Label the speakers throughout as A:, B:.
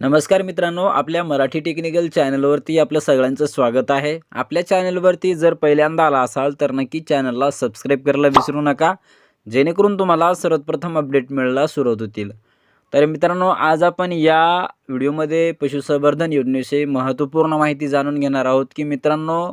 A: नमस्कार मित्रांनो आपल्या मराठी टेक्निकल चॅनलवरती आपलं सगळ्यांचं स्वागत आहे. आपल्या चॅनलवरती जर पहिल्यांदा आला असाल तर नक्की चॅनलला सबस्क्राईब करायला विसरू नका जेणेकरून तुम्हाला सर्वप्रथम अपडेट मिळायला सुरुवात होतील. तर मित्रांनो आज आपण या व्हिडिओमध्ये पशुसंवर्धन योजनेविषयी महत्त्वपूर्ण माहिती जाणून घेणार आहोत की मित्रांनो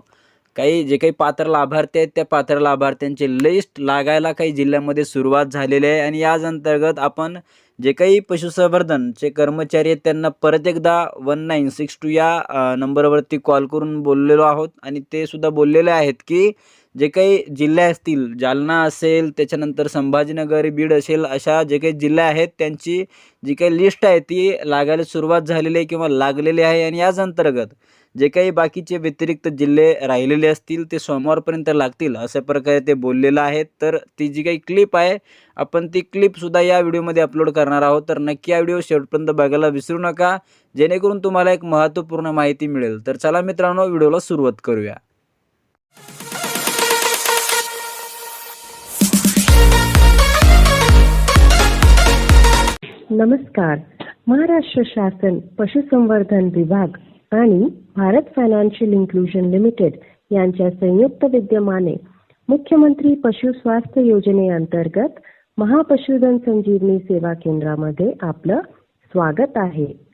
A: काही जे काही पात्र लाभार्थी आहेत त्या पात्र लाभार्थ्यांची लिस्ट लागायला काही जिल्ह्यामध्ये सुरुवात झालेली आहे आणि याच अंतर्गत आपण जे काही पशुसंवर्धनचे कर्मचारी आहेत त्यांना परत एकदा वन नाईन सिक्स टू या नंबरवरती कॉल करून बोललेलो आहोत. आणि ते सुद्धा बोललेले आहेत की जे काही जिल्हे असतील जालना असेल त्याच्यानंतर संभाजीनगर बीड असेल अशा जे काही जिल्हे आहेत त्यांची जी काही लिस्ट आहे ती लागायला सुरुवात झालेली आहे किंवा लागलेली आहे. आणि याच अंतर्गत जे काही बाकीचे व्यतिरिक्त जिल्हे राहिलेले असतील ते सोमवारपर्यंत लागतील अशा प्रकारे ते बोललेलं आहे. तर ती जी काही क्लिप आहे आपण ती क्लिपसुद्धा या व्हिडिओमध्ये अपलोड करणार आहोत. तर नक्की या व्हिडिओ शेवटपर्यंत बघायला विसरू नका. जेणेकरून तुम्हाला एक महत्त्वपूर्ण माहिती मिळेल. तर चला मित्रांनो व्हिडिओला सुरुवात करूया.
B: नमस्कार. महाराष्ट्र शासन पशुसंवर्धन विभाग आणि भारत फायनान्शियल इन्क्लुजन लिमिटेड यांच्या संयुक्त विद्यमाने मुख्यमंत्री पशु स्वास्थ्य योजनेअंतर्गत महापशुधन संजीवनी सेवा केंद्रामध्ये आपलं स्वागत आहे.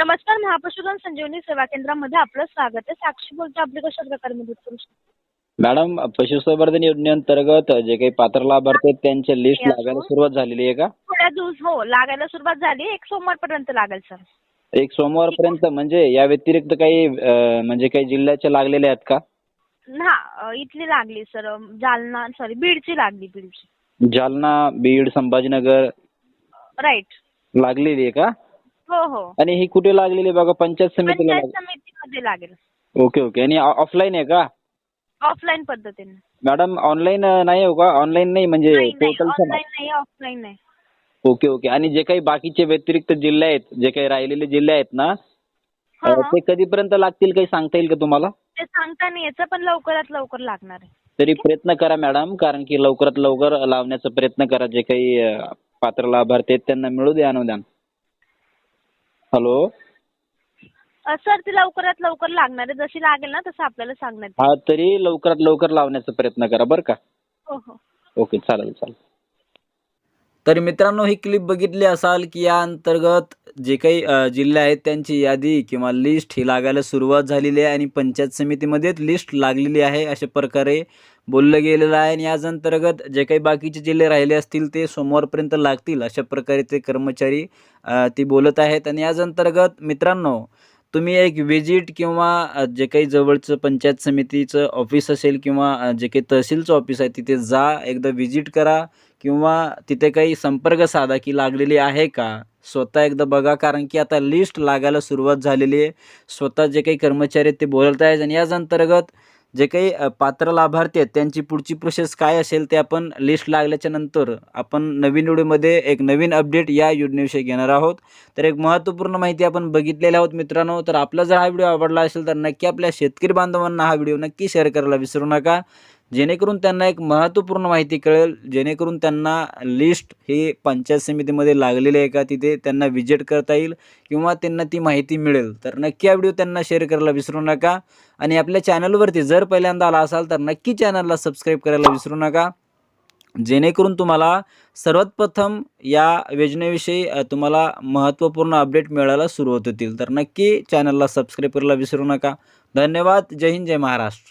C: नमस्कार महापशुधन संजीवनी सेवा केंद्रामध्ये आपलं स्वागत आहे. साक्षी बोलतो आपली कशा प्रकारे मदत करू शकतो?
A: मॅडम पशुसंवर्धन योजनेअंतर्गत जे काही पात्र लाभार्थी आहेत त्यांची लिस्ट लागायला. सुरुवात झालेली आहे का?
C: थोड्या दिवस हो लागायला सुरुवात झाली. एक सोमवारपर्यंत लागेल सर
A: एक सोमवारपर्यंत म्हणजे या व्यतिरिक्त काही अ, म्हणजे काही जिल्ह्याचे लागलेले आहेत का?
C: हा इथली लागली सर जालना सॉरी बीडची लागली बीडची.
A: जालना बीड संभाजीनगर
C: राईट
A: लागलेली आहे का?
C: हो हो.
A: आणि ही कुठे लागलेली आहे बघा? पंचायत समितीला
C: पंचायत
A: लाग-
C: समितीमध्ये लागेल.
A: Okay okay. आणि ऑफलाईन आहे का?
C: ऑफलाईन पद्धतीने.
A: मॅडम ऑनलाईन नाही हो का? ऑनलाईन नाही म्हणजे
C: नाही नाही.
A: पोर्टल
C: ऑनलाईन नाही ऑफलाईन नाही.
A: Okay okay. आणि जे काही बाकीचे व्यतिरिक्त जिल्हे आहेत जे काही राहिलेले जिल्हे आहेत ना
C: हा,
A: अ,
C: हा.
A: ते कधीपर्यंत लागतील? काही सांगता येईल का तुम्हाला?
C: ते सांगता नाही याचं पण लवकरात लवकर लागणार आहे.
A: तरी प्रयत्न करा मॅडम कारण की लवकरात लवकर लावण्याचा प्रयत्न करा. जे काही अ, पात्र लाभार्थी आहेत त्यांना मिळू द्या अनुदान. हॅलो.
C: अ, सर ती लवकरात लवकर लागणार. आहे जशी लागेल ना तसं आपल्याला सांगण्यात येईल.
A: हा तरी लवकरात लवकर लावण्याचा प्रयत्न करा बरं का.
C: हो हो.
A: ओके चालेल चालेल. तर मित्रांनो ही क्लिप बघितली असाल की या अंतर्गत जे काही जिल्हे आहेत त्यांची यादी किंवा लिस्ट ही लागायला सुरुवात झालेली आहे आणि पंचायत समितीमध्येच लिस्ट लागलेली आहे अशा प्रकारे बोललं गेलेलं आहे. आणि याच अंतर्गत जे काही बाकीचे जिल्हे राहिले असतील ते सोमवारपर्यंत लागतील अशा प्रकारे ते कर्मचारी ती बोलत आहेत. आणि याच अंतर्गत मित्रांनो तुम्ही एक विजिट किंवा जे काही जवळचं पंचायत समितीचं ऑफिस असेल किंवा जे काही तहसीलचं ऑफिस आहे तिथे जा एकदा विजिट करा किंवा तिथे काही संपर्क साधा की लागलेली आहे का? स्वतः एकदा बघा कारण की आता लिस्ट लागायला सुरुवात झालेली आहे. स्वतः जे काही कर्मचारी आहेत ते बोलत आहेत आणि याच अंतर्गत जे काही पात्र लाभार्थी आहेत त्यांची पुढची प्रोसेस काय असेल ते आपण लिस्ट लागल्याच्या नंतर आपण नवीन व्हिडिओमध्ये एक नवीन अपडेट या योजनेविषयी घेणार आहोत. तर एक महत्त्वपूर्ण माहिती आपण बघितलेली आहोत मित्रांनो. तर आपला जर हा व्हिडिओ आवडला असेल तर नक्की आपल्या शेतकरी बांधवांना हा व्हिडिओ नक्की शेअर करायला विसरू नका. जेणेकरून त्यांना एक महत्त्वपूर्ण माहिती कळेल. जेणेकरून त्यांना लिस्ट ही पंचायत समितीमध्ये लागलेली आहे का तिथे त्यांना विजिट करता येईल किंवा त्यांना ती माहिती मिळेल. तर नक्की हा व्हिडिओ त्यांना शेअर करायला विसरू नका. आणि आपल्या चॅनलवरती जर पहिल्यांदा आला असाल तर नक्की चॅनलला सबस्क्राईब करायला विसरू नका. जेणेकरून तुम्हाला सर्वात प्रथम या योजनेविषयी तुम्हाला महत्त्वपूर्ण अपडेट मिळायला सुरुवात होतील. तर नक्की चॅनलला सबस्क्राईब करायला विसरू नका. धन्यवाद. जय हिंद जय महाराष्ट्र.